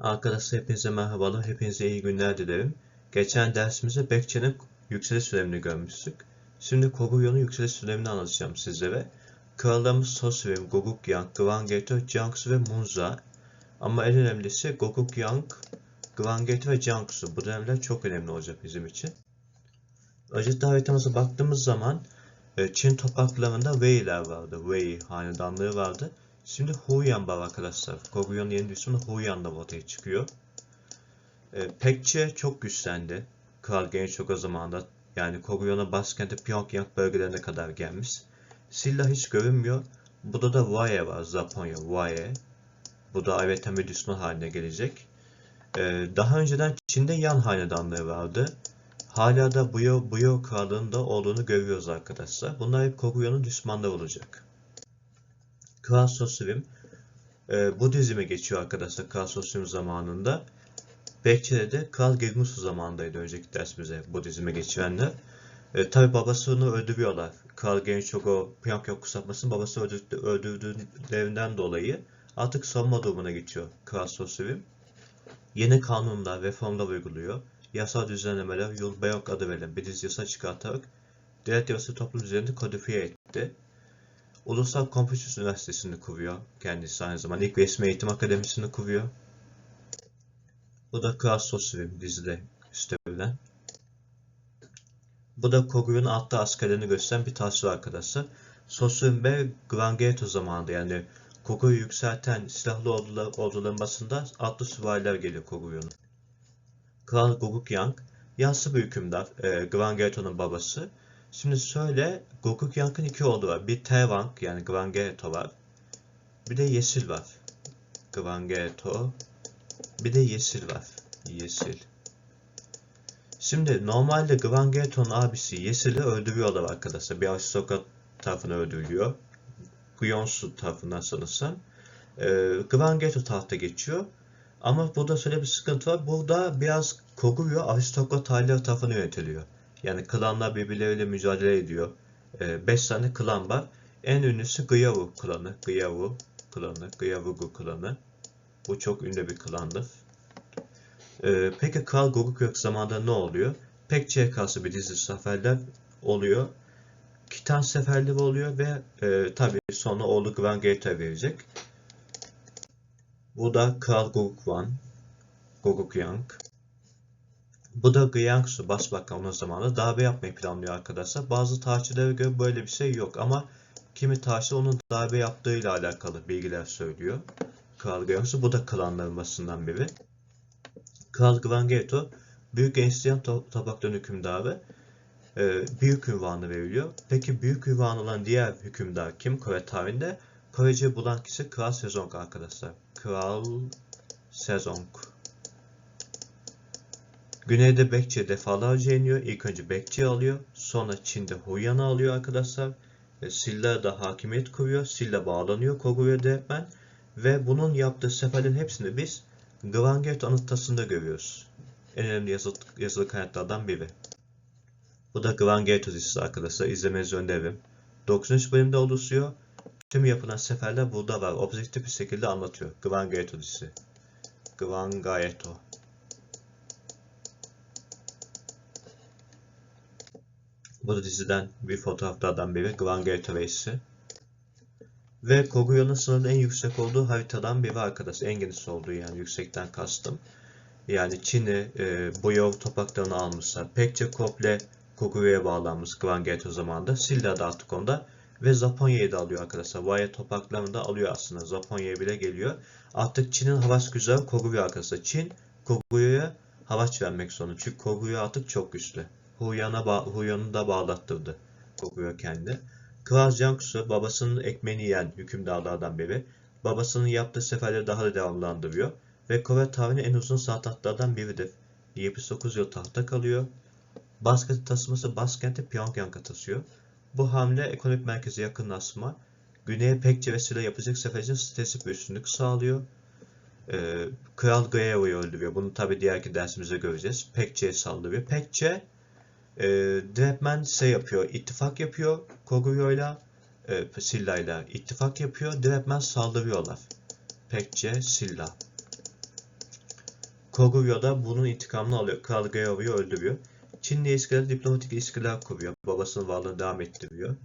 Arkadaşlar hepinize merhabalar, hepinize iyi günler dilerim. Geçen dersimizde Bekçe'nin yükseliş dönemini görmüştük. Şimdi Koguryo'nun yükseliş dönemini anlatacağım sizlere. Krallarımız Sosrim, Gogukyan, Gwangeto, Jiangsu ve Munza. Ama en önemlisi Gogukyan, Gwangeto ve Jiangsu. Bu dönemler çok önemli olacak bizim için. Özellikle haritamıza baktığımız zaman e, Çin topraklarında Wei'ler vardı. Wei hanedanlığı vardı. Şimdi Huyan var arkadaşlar. Koguryo'nun yeni düşmanı Huyan'da ortaya çıkıyor. E, Pekçe çok güçlendi. Kral Genshoko zamanında yani Koguryo'nun başkenti Pyongyang bölgelerine kadar gelmiş. Silla hiç görünmüyor. Burada da Wae var. Japonya Wae. Bu da Ayveta bir düşman haline gelecek. E, daha önceden Çin'de Yan hanedanlığı vardı. Hala da Buyo, Buyo krallığında olduğunu görüyoruz arkadaşlar. Bunlar hep Koguryo'nun düşmanları olacak. Kral Sosrim e, Budizm'e geçiyor arkadaşlar Kral Sosrim zamanında. Bekçe'de de Kral Gegmusu zamanındaydı önceki dersimize Budizm'e geçirenler. E, Tabi babasını öldürüyorlar. Kral Genshogo Pyongyang kuşatmasını babası öldürdü, öldürdüğünden dolayı artık savunma durumuna geçiyor Kral Sosrim. Yeni kanunlar, reformlar uyguluyor. Yasal düzenlemeler, Yul Beyok adı verilen bir dizi yasa çıkartarak devlet yarısı toplum üzerinde kodifiye etti. Ulusal Konfüçyüs Üniversitesi'ni kuruyor. Kendisi aynı zamanda ilk resmi eğitim akademisini kuruyor. Bu da Kral Sosrim dizide üstlenilen. Bu da Kogur'un attığı askerlerini gösteren bir tasvir arkadaşlar. Sosrim ve Grangeto zamanında yani Kogur'u yükselten silahlı ordular, orduların basında atlı süvariler geliyor Kogur'un. Kral Gogukyang, yaşlı bir hükümdar, e, Grangeto'nun babası. Şimdi söyle, Gogukyang'ın iki oğlu var. Bir Tewang yani Grangeto var. Bir de Yesil var. Grangeto. Bir de Yesil var. Yesil. Şimdi normalde Grangeto'nun abisi Yesil'i öldürüyorlar arkadaşlar. Bir aristokrat tarafından öldürülüyor. Guyonsu tarafından sanırsam. E, Grangeto tahta geçiyor. Ama burada şöyle bir sıkıntı var. Burada biraz Koguryo aristokrat aileler tarafından yönetiliyor. Yani klanlar birbirleriyle mücadele ediyor. 5 ee, tane klan var. En ünlüsü Gyavu klanı. Gyavu klanı. Gyavugu klanı. Bu çok ünlü bir klandır. Ee, peki Kral Gogukyok zamanında ne oluyor? Pekçe'ye karşı bir dizi seferler oluyor. Kitan seferleri oluyor ve e, tabii sonra oğlu Grangate'a verecek. Bu da Kral Gugukwan, Gogukyang. Bu da Gyangsu Başbakanlığı zamanında darbe yapmayı planlıyor arkadaşlar. Bazı tarihçilere göre böyle bir şey yok ama kimi tarihçiler onun darbe yaptığıyla alakalı bilgiler söylüyor. Kral Gyangsu bu da klanların basından biri. Kral Gwangeto Büyük Enstiyan Tabaktan hükümdarı e, büyük ünvanı veriliyor. Peki büyük ünvan olan diğer hükümdar kim Kore tarihinde? Korece bulan kişi Kral Sezong arkadaşlar. Kral Sezong. Güneyde Bekçe defalarca iniyor. İlk önce Bekçe alıyor. Sonra Çin'de Huyan'ı alıyor arkadaşlar. E, Silla da hakimiyet kuruyor. Silla bağlanıyor Koguryo Değirmen. Ve bunun yaptığı seferlerin hepsini biz Gwanget anıttasında görüyoruz. En önemli yazılı, yazılı kaynaklardan biri. Bu da Gwanget dizisi arkadaşlar. İzlemenizi öneririm. 9. bölümde oluşuyor. Tüm yapılan seferler burada var. Objektif bir şekilde anlatıyor. Gwangaeto dizisi. Gwangaeto. Bu da diziden bir fotoğraflardan biri. Gwangaeto Reis'i. Ve Koguryo'nun sınırının en yüksek olduğu haritadan biri arkadaş. En geniş olduğu yani yüksekten kastım. Yani Çin'i, e, Boyov topraklarını almışlar. Pekçe komple Koguryo'ya bağlanmış Gwangaeto zamanında. Silla da artık onda ve Japonya'yı da alıyor arkadaşlar. Vaya topraklarını da alıyor aslında. Japonya'ya bile geliyor. Artık Çin'in havaç güzel Koguryo arkadaşlar. Çin Koguryo'ya havaç vermek zorunda. Çünkü Koguryo artık çok güçlü. Huyan'a Huyan'ı da bağlattırdı Koguryo kendi. Kral Jiangsu babasının ekmeğini yiyen hükümdarlardan biri. Babasının yaptığı seferleri daha da devamlandırıyor. Ve Kore tarihinin en uzun saltanatlardan biridir. 79 yıl tahta kalıyor. Başkenti taşıması başkenti Pyongyang'a taşıyor. Bu hamle ekonomik merkeze yakınlaşma, güneye pek ve yapacak sefercinin stratejik bir üstünlük sağlıyor. Ee, Kral Gaeo'yu öldürüyor. Bunu tabi diğerki dersimizde göreceğiz. Pekçe'ye saldırıyor. Pekçe e, direktmen şey yapıyor, ittifak yapıyor Koguryo'yla, e, Silla'yla ittifak yapıyor. Direktmen saldırıyorlar. Pekçe, Silla. Koguryo da bunun intikamını alıyor. Kral Geory'u öldürüyor. Çin'le ilişkiler diplomatik ilişkiler kuruyor. Babasının varlığını devam ettiriyor.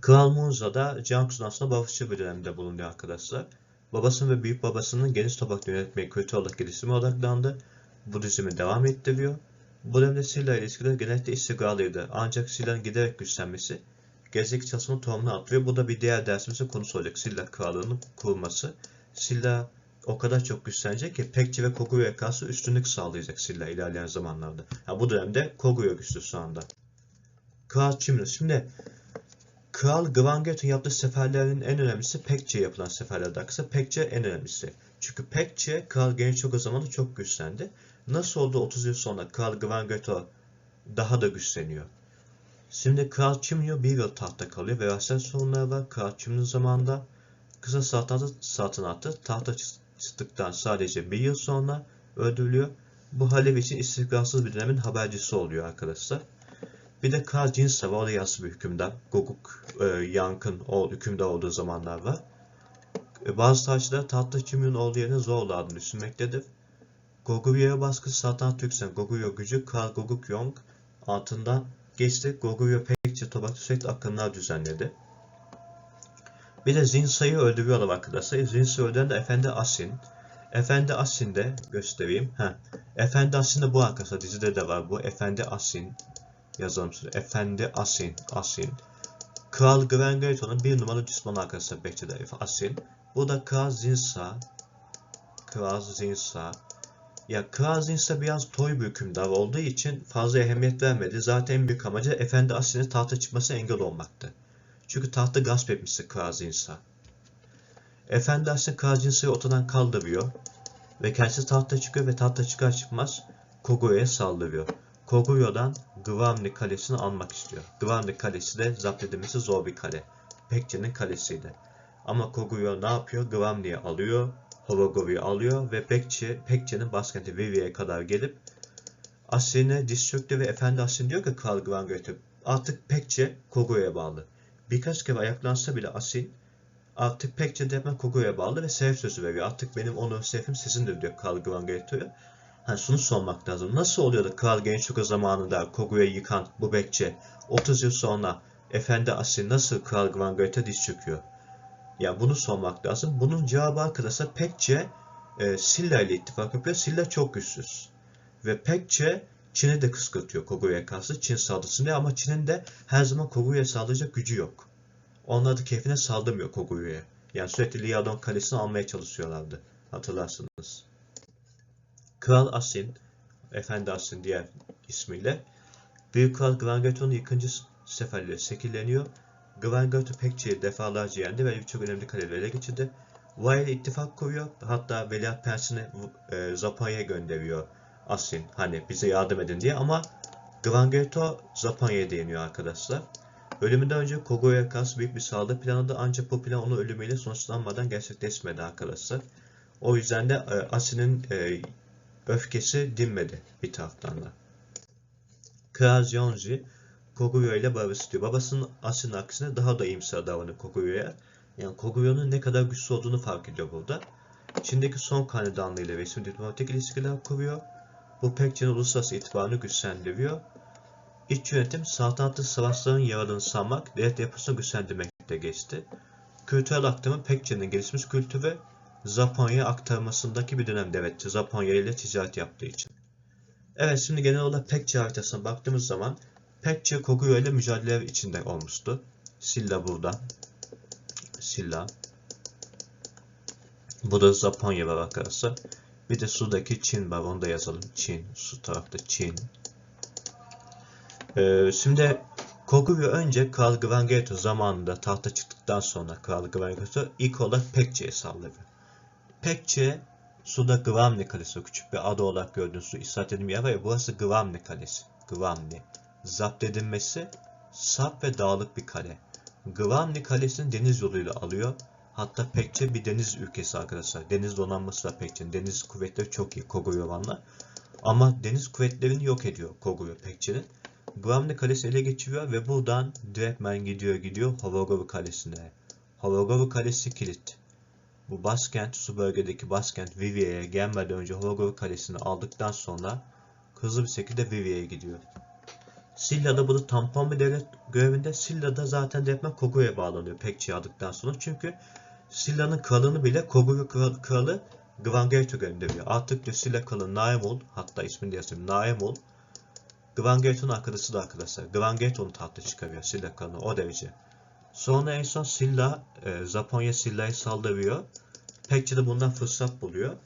Kral Munza da Jiangsu'dan sonra barışçı bir dönemde bulunuyor arkadaşlar. Babasının ve büyük babasının geniş toprakta yönetmeyi kötü olarak gelişime odaklandı. Budizmi devam ettiriyor. Bu dönemde Silla ile ilişkiler genellikle istikrarlıydı. Ancak Silla'nın giderek güçlenmesi gelecek çalışmanın tohumunu atıyor. Bu da bir diğer dersimizin konusu olacak. Silla krallığının kurulması. Silla o kadar çok güçlenecek ki Pekçi ve Koguryo'ya karşı üstünlük sağlayacak Silla ilerleyen zamanlarda. Yani bu dönemde Koguryo güçlü şu anda. Kral Çimli. Şimdi Kral Gwanget'in yaptığı seferlerin en önemlisi Pekçe'ye yapılan seferlerden kısa Pekçe en önemlisi. Çünkü Pekçe Kral Gençok o zamanı çok güçlendi. Nasıl oldu 30 yıl sonra Kral Gwangeto daha da güçleniyor. Şimdi Kral Çimyo bir yıl tahta kalıyor ve veraset sorunları var. Kral Çimyo zamanında kısa saltanatı, saltanatı tahta çıktıktan sadece bir yıl sonra öldürülüyor. Bu Halev için istikrarsız bir dönemin habercisi oluyor arkadaşlar. Bir de Kral Cinsa var. O da yaşlı bir hükümdar. Gokuk e, Yank'ın o hükümdar olduğu zamanlar var. E, bazı tarihçiler tahta Çimyon'un olduğu yerine Zorlu adını düşünmektedir. Goguryeo baskısı saltanat yükselten Goguryeo gücü Kral Goguk Yong altından geçti. Goguryeo Pekçe Tobak'ta sürekli akınlar düzenledi. Bir de Zinsa'yı öldürüyorlar arkadaşlar. Zinsa öldüren de Efendi Asin. Efendi Asin de göstereyim. Heh. Efendi Asin de bu arkadaşlar. Dizide de var bu. Efendi Asin. Yazalım size. Efendi Asin. Asin. Kral Gwengaito'nun bir numaralı düşmanı arkadaşlar Bekçe'de Asin. Bu da Kral Zinsa. Kral Zinsa. Ya Kral Zinsa biraz toy bir hükümdar olduğu için fazla ehemmiyet vermedi. Zaten en büyük amacı Efendi Asin'in tahta çıkması engel olmaktı. Çünkü tahtı gasp etmişti Kral Zinsa. Efendi Asin Kral Zinsa'yı ortadan kaldırıyor. Ve kendisi tahta çıkıyor ve tahta çıkar çıkmaz Koguryo'ya saldırıyor. Koguryo'dan Gvamli kalesini almak istiyor. Gvamli kalesi de zapt edilmesi zor bir kale. Pekçe'nin kalesiydi. Ama Koguryo ne yapıyor? Gvamli'yi alıyor, Horogory'u alıyor ve Pekçe, Pekçe'nin başkenti Vivi'ye kadar gelip Asin'e diz çöktü ve Efendi Asin diyor ki Kral Gvangöt'e artık Pekçe Koguryo'ya bağlı. Birkaç kere ayaklansa bile Asin artık Pekçe de hemen Koguryo'ya bağlı ve sevf sözü veriyor. Artık benim onu sevfim sizindir diyor Kral Gvangöt'e. Hani şunu sormak lazım. Nasıl oluyor da Kral Gençoku zamanında Koguryo'yu yıkan bu bekçe 30 yıl sonra Efendi Asin nasıl Kral Gvangöt'e diz çöküyor? Ya bunu sormak lazım. Bunun cevabı arkadaşlar Pekçe e, Silla ile ittifak yapıyor. Silla çok güçsüz. Ve Pekçe Çin'i de kıskırtıyor Koguryo'ya karşı Çin saldırısını ama Çin'in de her zaman Koguryo'ya saldıracak gücü yok. Onlar da keyfine saldırmıyor Koguryo'ya. Yani sürekli Liadong kalesini almaya çalışıyorlardı. Hatırlarsınız. Kral Asin, Efendi Asin diğer ismiyle Büyük Kral Gwangaeto'nun yıkıncı seferleri şekilleniyor. Gwangaeto Pekçe'yi defalarca yendi ve birçok önemli kaleleri ele geçirdi. Vay ile ittifak kuruyor. Hatta Veliaht Persini e, Japonya'ya gönderiyor Asin. Hani bize yardım edin diye ama Gwangaeto Japonya'ya değiniyor arkadaşlar. Ölümünden önce Koguryo'ya karşı büyük bir saldırı planladı ancak bu plan onun ölümüyle sonuçlanmadan gerçekleşmedi arkadaşlar. O yüzden de e, Asin'in e, öfkesi dinmedi bir taraftan da. Kral Jeonji Koguryo ile barış istiyor. Babasının Asin'in aksine daha da iyimser davranıyor Koguryo'ya. Yani Koguryo'nun ne kadar güçlü olduğunu fark ediyor burada. Çin'deki son hanedanlığı ile resmi diplomatik ilişkiler kuruyor. Bu Pekçe'nin uluslararası itibarını güçlendiriyor. İç yönetim saltanatlı savaşların yararını sağmak, devlet yapısını güçlendirmekte geçti. Kültürel aktarımı Pekçe'nin gelişmiş kültürü Japonya'ya aktarmasındaki bir dönemde evet Japonya ile ticaret yaptığı için. Evet şimdi genel olarak Pekçe haritasına baktığımız zaman Pekçe Koguryo ile mücadele içinde olmuştu. Silla burada. Silla. Bu da Japonya var arkadaşlar. Bir de sudaki Çin var. Onu da yazalım. Çin. Su tarafta Çin. Ee, şimdi Koguryo önce Kral Gwangaeto zamanında tahta çıktıktan sonra Kral Gwangaeto ilk olarak Pekçe'ye saldırıyor. Pekçe suda Gvamli Kalesi, küçük bir ada olarak gördüğünüz su yer var ya burası Gvamli Kalesi. Gvamli. Zapt edilmesi sap ve dağlık bir kale. Gvamli Kalesi'ni deniz yoluyla alıyor. Hatta Pekçe bir deniz ülkesi arkadaşlar. Deniz donanması da Pekçe'nin. Deniz kuvvetleri çok iyi Koguryo'vanla. Ama deniz kuvvetlerini yok ediyor Koguryo Pekçe'nin. Gvamli Kalesi ele geçiriyor ve buradan direktmen gidiyor gidiyor Havagovu Kalesi'ne. Havagovu Kalesi kilit. bu başkent, su bölgedeki başkent Vivia'ya gelmeden önce Hogwarts Kalesi'ni aldıktan sonra hızlı bir şekilde Vivia'ya gidiyor. Silla'da bunu tampon bir devlet görevinde Silla'da zaten direktmen Kogu'ya bağlanıyor Pekçi'yi aldıktan sonra. Çünkü Silla'nın kralını bile Kogu kral- kralı Gvangato gönderiyor. Artık diyor Silla kralı Naemul, hatta ismini de yazayım Naemul, Gvangato'nun arkadaşı da arkadaşlar. Gvangato'nun tahta çıkarıyor Silla kralını o derece. Sonra en son Silla, e, Japonya Silla'yı saldırıyor. Pekçi de bundan fırsat buluyor.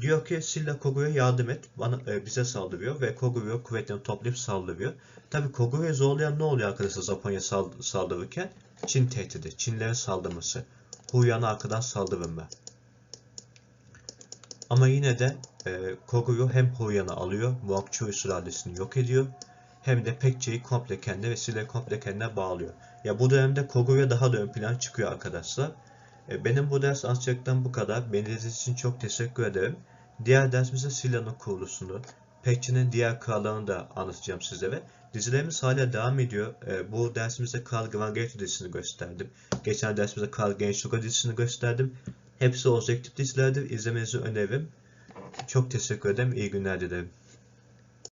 Diyor ki Silla Kogu'ya yardım et, bana, e, bize saldırıyor ve Kogu'yu kuvvetlerini toplayıp saldırıyor. Tabi Kogu'yu zorlayan ne oluyor arkadaşlar Japonya sald- saldırırken? Çin tehdidi, Çinlerin saldırması. Huyan'a arkadan saldırma. Ama yine de e, Kogu'yu hem Huyan'ı alıyor, Muakçu sülalesini yok ediyor. Hem de Pekçe'yi komple kendine ve Silla'yı komple kendine bağlıyor. Ya bu dönemde Kogu'ya daha da ön plan çıkıyor arkadaşlar. E, benim bu ders anlatacaklarım bu kadar. Beni izlediğiniz için çok teşekkür ederim. Diğer dersimizde Silla'nın kuruluşunu, Pekçe'nin diğer krallarını da anlatacağım sizlere. Dizilerimiz hala devam ediyor. E, bu dersimizde Kral Gvangato dizisini gösterdim. Geçen dersimizde Kral Genshoka dizisini gösterdim. Hepsi objektif dizilerdir. İzlemenizi öneririm. Çok teşekkür ederim. İyi günler dilerim.